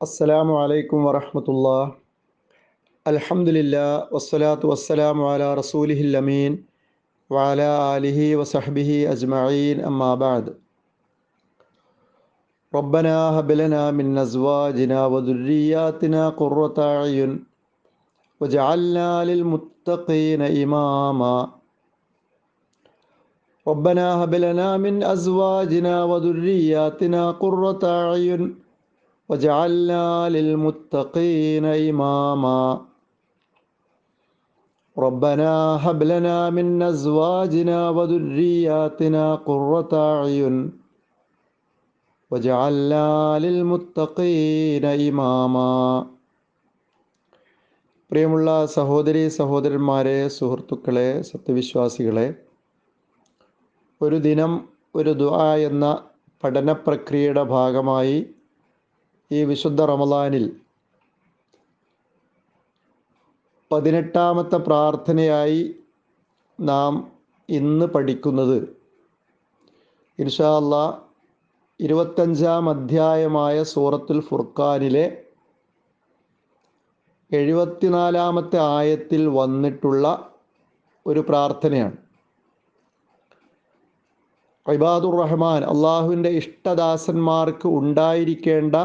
അസ്സലാമു അലൈക്കും വറഹമത്തുള്ള അൽഹംദുലില്ലാ വസ്സലാത്തു വസ്സലാമു അലാ റസൂലിഹിൽ അമീൻ വഅല ആലിഹി വസഹ്ബിഹി അജ്മഈൻ അമ്മാ ബഅദ് ربنا هب لنا من أزواجنا وذرياتنا قرة أعين وجعلنا للمتقين إماما ربنا هب لنا من أزواجنا وذرياتنا قرة أعين وجعلنا للمتقين إماما ربنا هب لنا من أزواجنا وذرياتنا قرة أعين وجعلنا للمتقين إماما പ്രിയമുള്ള സഹോദരി സഹോദരന്മാരെ സുഹൃത്തുക്കളെ സത്യവിശ്വാസികളെ ഒരു ദിനം ഒരു ദുആ എന്ന പഠന പ്രക്രിയയുടെ ഭാഗമായി ഈ വിശുദ്ധ റമദാനിൽ പതിനെട്ടാമത്തെ പ്രാർത്ഥനയായി നാം ഇന്ന് പഠിക്കുന്നത് ഇൻഷാല്ല ഇരുപത്തഞ്ചാം അധ്യായമായ സൂറത്തുൽ ഫുർഖാനിലെ എഴുപത്തിനാലാമത്തെ ആയത്തിൽ വന്നിട്ടുള്ള ഒരു പ്രാർത്ഥനയാണ്. ഇബാദുർ റഹ്മാൻ അള്ളാഹുവിന്റെ ഇഷ്ടദാസന്മാർക്ക് ഉണ്ടായിരിക്കേണ്ട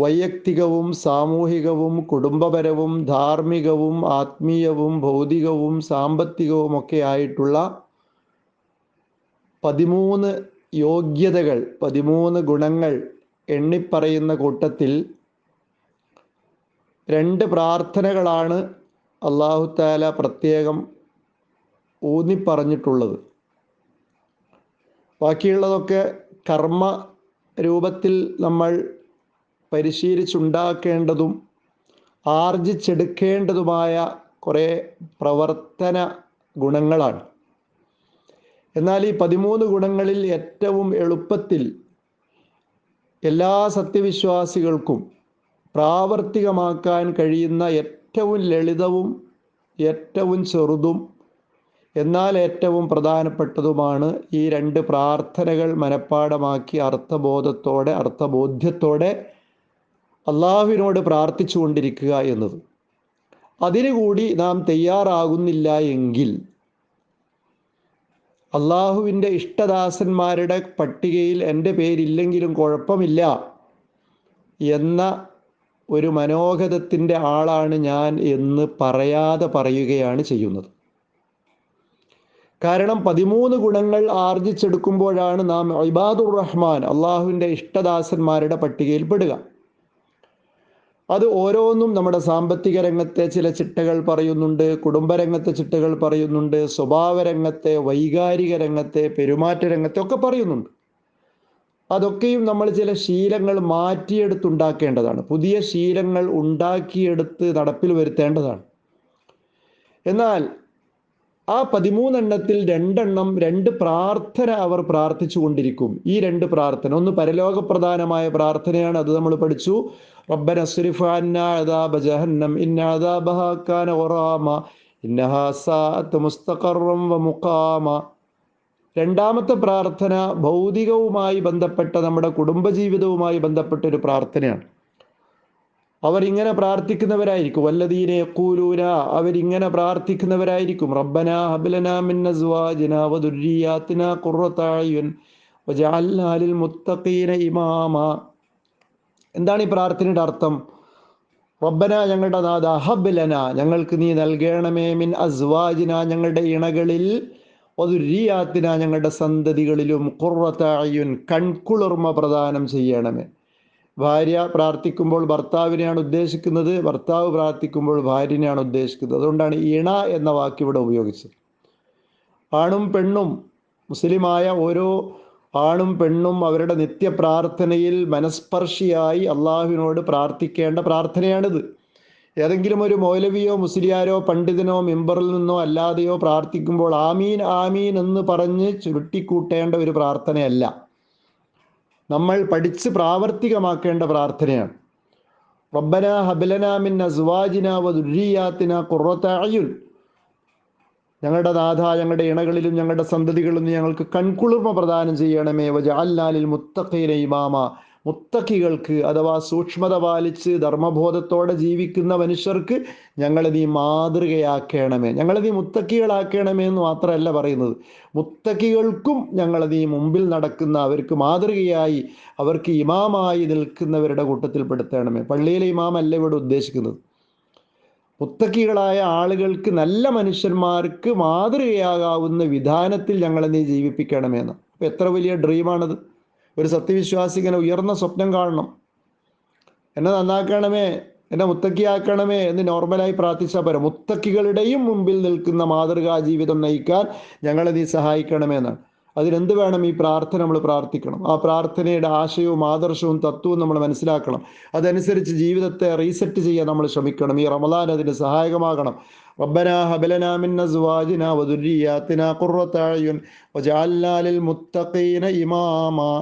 വൈയക്തികവും സാമൂഹികവും കുടുംബപരവും ധാർമ്മികവും ആത്മീയവും ഭൗതികവും സാമ്പത്തികവുമൊക്കെ ആയിട്ടുള്ള പതിമൂന്ന് യോഗ്യതകൾ പതിമൂന്ന് ഗുണങ്ങൾ എണ്ണിപ്പറയുന്ന കൂട്ടത്തിൽ രണ്ട് പ്രാർത്ഥനകളാണ് അള്ളാഹുത്താല പ്രത്യേകം ഊന്നിപ്പറഞ്ഞിട്ടുള്ളത്. ബാക്കിയുള്ളതൊക്കെ കർമ്മ രൂപത്തിൽ നമ്മൾ പരിശീലിച്ചുണ്ടാക്കേണ്ടതും ആർജിച്ചെടുക്കേണ്ടതുമായ കുറേ പ്രവർത്തന ഗുണങ്ങളാണ്. എന്നാൽ ഈ പതിമൂന്ന് ഗുണങ്ങളിൽ ഏറ്റവും എളുപ്പത്തിൽ എല്ലാ സത്യവിശ്വാസികൾക്കും പ്രാവർത്തികമാക്കാൻ കഴിയുന്ന ഏറ്റവും ലളിതവും ഏറ്റവും ചെറുതും എന്നാൽ ഏറ്റവും പ്രധാനപ്പെട്ടതുമാണ് ഈ രണ്ട് പ്രാർത്ഥനകൾ മനഃപ്പാടമാക്കി അർത്ഥബോധത്തോടെ അർത്ഥബോധ്യത്തോടെ അള്ളാഹുവിനോട് പ്രാർത്ഥിച്ചു കൊണ്ടിരിക്കുക എന്നത് അതിനുകൂടി നാം തയ്യാറാകുന്നില്ല എങ്കിൽ അള്ളാഹുവിന്റെ ഇഷ്ടദാസന്മാരുടെ പട്ടികയിൽ എന്റെ പേരില്ലെങ്കിലും കുഴപ്പമില്ല എന്ന ഒരു മനോഗതത്തിന്റെ ആളാണ് ഞാൻ എന്ന് പറയാതെ പറയുകയാണ് ചെയ്യുന്നത്. കാരണം പതിമൂന്ന് ഗുണങ്ങൾ ആർജിച്ചെടുക്കുമ്പോഴാണ് നാം ഇബാദുർ റഹ്മാൻ അള്ളാഹുവിന്റെ ഇഷ്ടദാസന്മാരുടെ പട്ടികയിൽ പെടുക. അത് ഓരോന്നും നമ്മുടെ സാമ്പത്തിക രംഗത്തെ ചില ചിട്ടകൾ പറയുന്നുണ്ട് കുടുംബരംഗത്തെ ചിട്ടകൾ പറയുന്നുണ്ട് സ്വഭാവ രംഗത്തെ വൈകാരിക രംഗത്തെ പെരുമാറ്റ രംഗത്തെ ഒക്കെ പറയുന്നുണ്ട്. അതൊക്കെയും നമ്മൾ ചില ശീലങ്ങൾ മാറ്റിയെടുത്തുണ്ടാക്കേണ്ടതാണ്. പുതിയ ശീലങ്ങൾ ഉണ്ടാക്കിയെടുത്ത് നടപ്പിൽ വരുത്തേണ്ടതാണ്. എന്നാൽ ആ പതിമൂന്നെണ്ണത്തിൽ രണ്ടെണ്ണം രണ്ട് പ്രാർത്ഥന അവർ പ്രാർത്ഥിച്ചു കൊണ്ടിരിക്കും. ഈ രണ്ട് പ്രാർത്ഥന ഒന്ന് പരലോകപ്രധാനമായ പ്രാർത്ഥനയാണ് അത് നമ്മൾ പഠിച്ചു. റബ്ബന ജഹന്നം രണ്ടാമത്തെ പ്രാർത്ഥന ഭൗതികവുമായി ബന്ധപ്പെട്ട നമ്മുടെ കുടുംബജീവിതവുമായി ബന്ധപ്പെട്ട ഒരു പ്രാർത്ഥനയാണ്. അവരിങ്ങനെ പ്രാർത്ഥിക്കുന്നവരായിരിക്കും. വല്ലതീനെ യഖൂലൂന അവരിങ്ങനെ പ്രാർത്ഥിക്കുന്നവരായിരിക്കും. റബ്ബന ഹബ്ലന മിൻ അസ്വാജിന വജഅൽനാ ലിൽ മുത്തഖീന ഇമാമ. എന്താണ് ഈ പ്രാർത്ഥനയുടെ അർത്ഥം? റബ്ബന ഞങ്ങളുടെ നാഥ ഹബ്ലന ഞങ്ങൾക്ക് നീ നൽകണമേ മിൻ അസ്വാജിന ഞങ്ങളുടെ ഇണകളിൽ വദുർരിയാത്തിന ഞങ്ങളുടെ സന്തതികളിലും ഖുർറത അയ്യുൻ കൺകുളിർമ പ്രദാനം ചെയ്യണമേ. ഭാര്യ പ്രാർത്ഥിക്കുമ്പോൾ ഭർത്താവിനെയാണ് ഉദ്ദേശിക്കുന്നത് ഭർത്താവ് പ്രാർത്ഥിക്കുമ്പോൾ ഭാര്യനെയാണ് ഉദ്ദേശിക്കുന്നത്. അതുകൊണ്ടാണ് ഇണ എന്ന വാക്ക് ഇവിടെ ഉപയോഗിച്ചത്. ആണും പെണ്ണും മുസ്ലിമായ ഓരോ ആണും പെണ്ണും അവരുടെ നിത്യപ്രാർത്ഥനയിൽ മനസ്പർശിയായി അള്ളാഹുവിനോട് പ്രാർത്ഥിക്കേണ്ട പ്രാർത്ഥനയാണിത്. ഏതെങ്കിലും ഒരു മൗലവിയോ മുസ്ലിയാരോ പണ്ഡിതനോ മെമ്പറിൽ നിന്നോ അല്ലാതെയോ പ്രാർത്ഥിക്കുമ്പോൾ ആമീൻ ആമീൻ എന്ന് പറഞ്ഞ് ചുരുട്ടിക്കൂട്ടേണ്ട ഒരു പ്രാർത്ഥനയല്ല. നമ്മൾ പഠിച്ച് പ്രാവർത്തികമാക്കേണ്ട പ്രാർത്ഥനയാണ്. റബ്ബന ഹബലന മിൻ അസ്വാജിന വദുരിയാത്തിന അയുൻ. ഞങ്ങളുടെ നാഥ ഞങ്ങളുടെ ഇണകളിലും ഞങ്ങളുടെ സന്തതികളിലും ഞങ്ങൾക്ക് കൺകുളിർമ പ്രദാനം ചെയ്യണമേ. വജ മുത്തഖീന ഇമാമ. മുത്തക്കികൾക്ക് അഥവാ സൂക്ഷ്മത പാലിച്ച് ധർമ്മബോധത്തോടെ ജീവിക്കുന്ന മനുഷ്യർക്ക് ഞങ്ങളെ നീ മാതൃകയാക്കണമേ. ഞങ്ങളെ നീ മുത്തക്കികളാക്കണമേ എന്ന് മാത്രമല്ല പറയുന്നത്. മുത്തക്കികൾക്കും ഞങ്ങളെ നീ മുമ്പിൽ നടക്കുന്ന അവർക്ക് മാതൃകയായി അവർക്ക് ഇമാമായി നിൽക്കുന്നവരുടെ കൂട്ടത്തിൽ പെടുത്തണമേ പള്ളിയിലെ ഇമാമല്ല ഇവിടെ ഉദ്ദേശിക്കുന്നത്. മുത്തക്കികളായ ആളുകൾക്ക് നല്ല മനുഷ്യന്മാർക്ക് മാതൃകയാകാവുന്ന വിധാനത്തിൽ ഞങ്ങളെ നീ ജീവിപ്പിക്കണമെന്ന് അപ്പം എത്ര വലിയ ഡ്രീമാണത് ഒരു സത്യവിശ്വാസി ഇങ്ങനെ ഉയർന്ന സ്വപ്നം കാണണം എന്നെ നന്നാക്കണമേ എന്നെ മുത്തക്കിയാക്കണമേ എന്ന് നോർമലായി പ്രാർത്ഥിച്ചാൽ പോരാ മുത്തക്കികളുടെയും മുമ്പിൽ നിൽക്കുന്ന മാതൃകാ ജീവിതം നയിക്കാൻ ഞങ്ങളെ നീ സഹായിക്കണമേ എന്നാണ് അതിനെന്ത് വേണം ഈ പ്രാർത്ഥന നമ്മൾ പ്രാർത്ഥിക്കണം ആ പ്രാർത്ഥനയുടെ ആശയവും ആദർശവും തത്വവും നമ്മൾ മനസ്സിലാക്കണം അതനുസരിച്ച് ജീവിതത്തെ റീസെറ്റ് ചെയ്യാൻ നമ്മൾ ശ്രമിക്കണം ഈ റമദാൻ അതിന് സഹായകമാകണം ربنا هب لنا من ازواجنا وذرياتنا قرة اعين وجعلنا للمتقين اماما